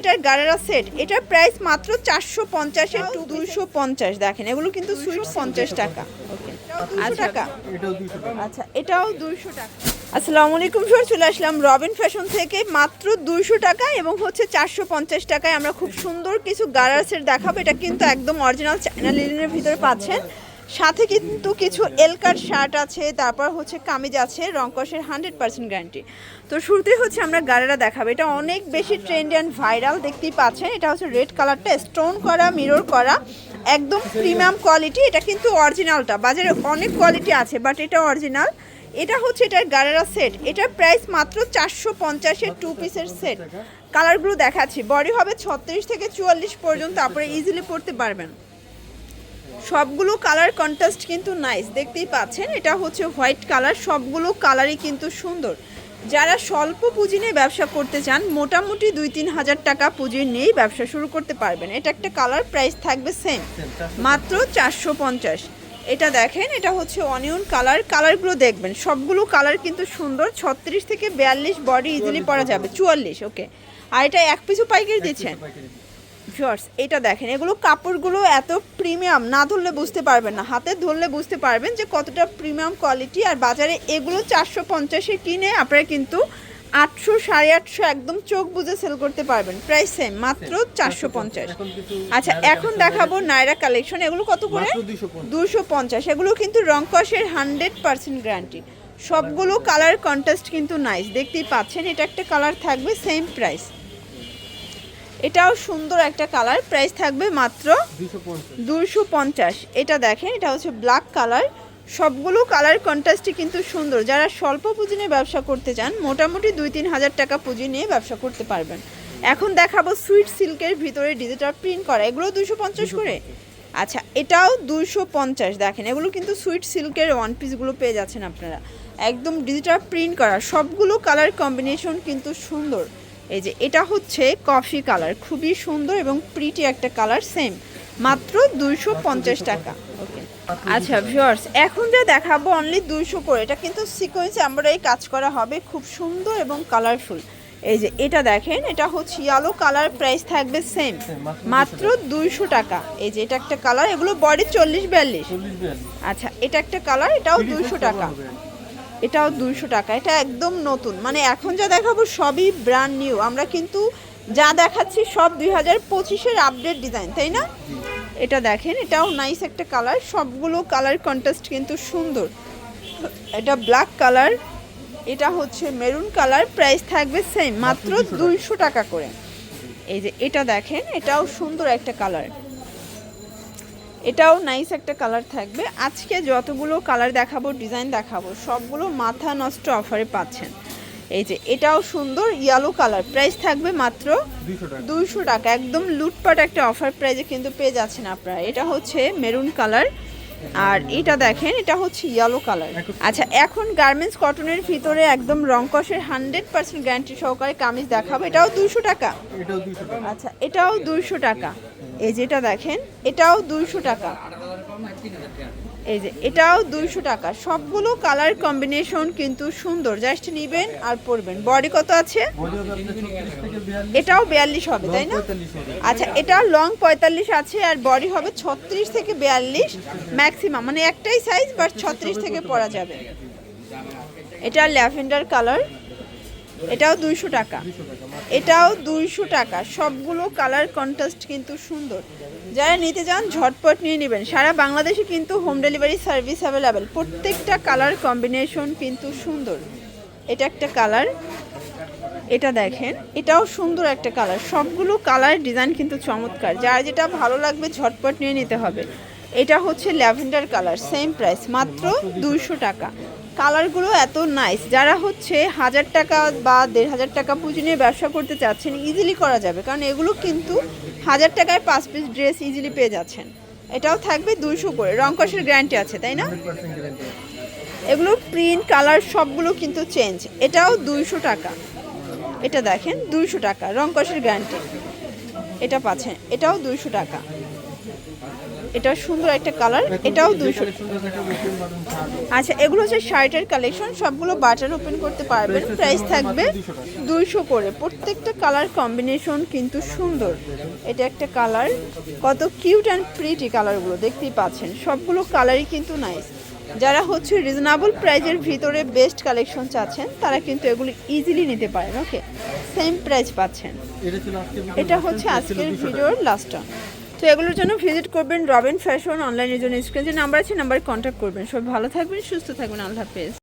এটার গারারা সেট এটার প্রাইস মাত্র চারশো পঞ্চাশের টু দুইশো পঞ্চাশ দেখেন এগুলো কিন্তু সুইট পঞ্চাশ টাকা। ওকে আচ্ছা। টাকা। এটাও দুইশো টাকা। আচ্ছা এটাও দুইশো টাকা। আসসালামু আলাইকুম স্যার চলে আসলাম রবিন ফ্যাশন থেকে মাত্র দুইশো টাকা এবং হচ্ছে চারশো পঞ্চাশ টাকায় আমরা খুব সুন্দর কিছু গারার্সের দেখাবো। এটা কিন্তু একদম অরিজিনাল চায়না লিনের ভিতরে পাচ্ছেন। সাথে কিন্তু কিছু এলকার শার্ট আছে, তারপর হচ্ছে কামিজ আছে রংকসের হান্ড্রেড পার্সেন্ট গ্যারান্টি তো শুরুতেই হচ্ছে আমরা গারারা দেখাবো। এটা অনেক বেশি ট্রেন্ড অ্যান্ড ভাইরাল দেখতেই পাচ্ছেন। এটা হচ্ছে রেড কালারটা স্টোন করা মিরর করা, একদম প্রিমিয়াম কোয়ালিটি এটা কিন্তু অরিজিনালটা বাজারে অনেক কোয়ালিটি আছে বাট এটা অরিজিনাল এটা হচ্ছে এটার গারারা সেট এটার প্রাইস মাত্র চারশো পঞ্চাশের টু পিসের সেট কালারগুলো দেখাচ্ছি। বডি হবে ছত্রিশ থেকে চুয়াল্লিশ পর্যন্ত, তারপরে ইজিলি পড়তে পারবেন। সবগুলো কালার কন্ট্রাস্ট কিন্তু নাইস দেখতেই পাচ্ছেন? এটা হচ্ছে হোয়াইট কালার সবগুলো কালারই কিন্তু সুন্দর। যারা স্বল্প পুঁজি নিয়ে ব্যবসা করতে চান মোটামুটি দুই তিন হাজার টাকা পুঁজি নিয়েই ব্যবসা শুরু করতে পারবেন। এটা একটা কালার প্রাইস থাকবে সেম মাত্র চারশো পঞ্চাশ। এটা দেখেন এটা হচ্ছে অনিয়ন কালার কালারগুলো দেখবেন। সবগুলো কালার কিন্তু সুন্দর ছত্রিশ থেকে বিয়াল্লিশ বডি ইজিলি পরা যাবে চুয়াল্লিশ ওকে আর এটা এক পিছু পাইকারি দিচ্ছেন। ভিউয়ার্স এটা দেখেন এগুলো কাপড়গুলো এত প্রিমিয়াম না ধরলে বুঝতে পারবেন না। হাতে ধরলে বুঝতে পারবেন যে কতটা প্রিমিয়াম কোয়ালিটি আর বাজারে এগুলো চারশো পঞ্চাশে কিনে আপনারা কিন্তু আটশো সাড়ে আটশো একদম চোখ বুঝে সেল করতে পারবেন। প্রাইস সেম মাত্র চারশো পঞ্চাশ। আচ্ছা এখন দেখাবো নায়রা কালেকশন এগুলো কত করে? দুশো পঞ্চাশ। এগুলো কিন্তু রংকসের হান্ড্রেড পার্সেন্ট গ্যারান্টি সবগুলো কালার কন্টেস্ট কিন্তু নাইস দেখতেই পাচ্ছেন এটা একটা কালার থাকবে সেম প্রাইস এটাও সুন্দর একটা কালার। প্রাইস থাকবে মাত্র দুশো পঞ্চাশ। এটা দেখেন এটা হচ্ছে ব্ল্যাক কালার। সবগুলো কালার কন্ট্রাস্টই কিন্তু সুন্দর। যারা স্বল্প পুঁজি নিয়ে ব্যবসা করতে চান মোটামুটি দুই তিন হাজার টাকা পুঁজি নিয়ে ব্যবসা করতে পারবেন। এখন দেখাবো সুইট সিল্কের ভিতরে ডিজিটাল প্রিন্ট করা। এগুলো দুশো পঞ্চাশ করে? আচ্ছা এটাও দুশো পঞ্চাশ। দেখেন এগুলো কিন্তু সুইট সিল্কের ওয়ান পিসগুলো পেয়ে যাচ্ছেন আপনারা। একদম ডিজিটাল প্রিন্ট করা। সবগুলো কালার কম্বিনেশন কিন্তু সুন্দর। এই যে এটা হচ্ছে কফি কালার খুবই সুন্দর এবং প্রিটি একটা কালার সেম মাত্র দুইশো পঞ্চাশ টাকা। ওকে আচ্ছা ভিউয়ার্স এখন যা দেখাবো অনলি দুইশো করে এটা কিন্তু সিকোয়েন্সে আমরা এই কাজ করা হবে খুব সুন্দর এবং কালারফুল এই যে এটা দেখেন এটা হচ্ছে ইয়ালো কালার প্রাইস থাকবে সেম মাত্র দুইশো টাকা। এই যে এটা একটা কালার এগুলো বডি চল্লিশ বিয়াল্লিশ। আচ্ছা এটা একটা কালার এটাও দুইশো টাকা। এটাও দুইশো টাকা। এটা একদম নতুন। মানে এখন যা দেখাবো সবই ব্র্যান্ড নিউ আমরা কিন্তু যা দেখাচ্ছি সব দুই হাজার পঁচিশের আপডেট ডিজাইন তাই না? এটা দেখেন এটাও নাইস একটা কালার সবগুলো কালার কন্ট্রাস্ট কিন্তু সুন্দর। এটা ব্ল্যাক কালার এটা হচ্ছে মেরুন কালার প্রাইস থাকবে সেম মাত্র দুইশো টাকা। করে। এই যে এটা দেখেন এটাও সুন্দর একটা কালার এটাও নাইস একটা কালার থাকবে। আজকে যতগুলো কালার দেখাবো ডিজাইন দেখাবো সবগুলো মাথা নষ্ট অফারে পাচ্ছেন। এই যে এটাও সুন্দর ইয়েলো কালার প্রাইস থাকবে মাত্র দুইশো টাকা। একদম লুটপাট একটা অফার প্রাইজে কিন্তু পেয়ে যাচ্ছেন আপনারা। এটা হচ্ছে মেরুন কালার আর এটা দেখেন এটা হচ্ছে ইয়েলো কালার আচ্ছা এখন গার্মেন্টস কটনের ভিতরে একদম রংকসের হান্ড্রেড পার্সেন্ট গ্যারান্টি সহকারে কামিজ দেখাবো। এটাও দুইশো টাকা। আচ্ছা এটাও দুইশো টাকা। এই যেটা দেখেন, এটাও দুইশো টাকা। এই যে, এটাও দুইশো টাকা। সবগুলো কালার কম্বিনেশন কিন্তু সুন্দর। জাস্ট নিবেন আর পরবেন। বডি কত আছে? এটাও বিয়াল্লিশ হবে, তাই না? আচ্ছা এটা লং পঁয়তাল্লিশ আছে আর বডি হবে ছত্রিশ থেকে বিয়াল্লিশ ম্যাক্সিমাম মানে একটাই সাইজ বাট ছত্রিশ থেকে পরা যাবে। এটা ল্যাভেন্ডার কালার এটাও দুইশো টাকা। এটাও দুইশো টাকা। সবগুলো কালার কন্ট্রাস্ট কিন্তু সুন্দর। যারা নিতে চান, ঝটপট নিয়ে নেবেন। সারা বাংলাদেশে কিন্তু হোম ডেলিভারি সার্ভিস অ্যাভেলেবেল প্রত্যেকটা কালার কম্বিনেশন কিন্তু সুন্দর। এটা একটা কালার এটা দেখেন, এটাও সুন্দর একটা কালার সবগুলো কালার ডিজাইন কিন্তু চমৎকার। যার যেটা ভালো লাগবে, ঝটপট নিয়ে নিতে হবে। এটা হচ্ছে ল্যাভেন্ডার কালার সেম প্রাইস মাত্র দুইশো টাকা। কালারগুলো এত নাইস যারা হচ্ছে হাজার টাকা বা দেড় হাজার টাকা পুঁজি নিয়ে ব্যবসা করতে চাচ্ছেন ইজিলি করা যাবে। কারণ এগুলো কিন্তু হাজার টাকায় পাঁচ পিস ড্রেস ইজিলি পেয়ে যাচ্ছেন। এটাও থাকবে দুইশো করে। রংকসের গ্যারান্টি আছে, তাই না? এগুলো প্রিন্ট কালার সবগুলো কিন্তু চেঞ্জ এটাও দুইশো টাকা। এটা দেখেন, দুইশো টাকা রংকসের গ্যারান্টি এটা পাচ্ছেন, এটাও দুইশো টাকা। এটা সুন্দর একটা কালার এটাও ছাড় আচ্ছা এগুলো হচ্ছে শার্টের কালেকশন সবগুলো বাটার ওপেন করতে পারবেন প্রাইস থাকবে দুইশো করে। প্রত্যেকটা কালার কম্বিনেশন কিন্তু সুন্দর। এটা একটা কালার কত কিউট অ্যান্ড প্রিটি কালারগুলো দেখতেই পাচ্ছেন। সবগুলো কালারই কিন্তু নাইস যারা হচ্ছে রিজনেবল প্রাইজের ভিতরে বেস্ট কালেকশন চাচ্ছেন তারা কিন্তু এগুলো ইজিলি নিতে পারেন ওকে সেম প্রাইস পাচ্ছেন। এটা হচ্ছে আজকের ভিডিওর লাস্টটা তো এগুলোর জন্য ভিজিট করবেন রবিন ফ্যাশন অনলাইনের জন্য স্ক্রিন যে নাম্বার আছে নাম্বারে কন্ট্যাক্ট করবেন। সব ভালো থাকবেন, সুস্থ থাকবেন, আল্লাহ হাফেজ।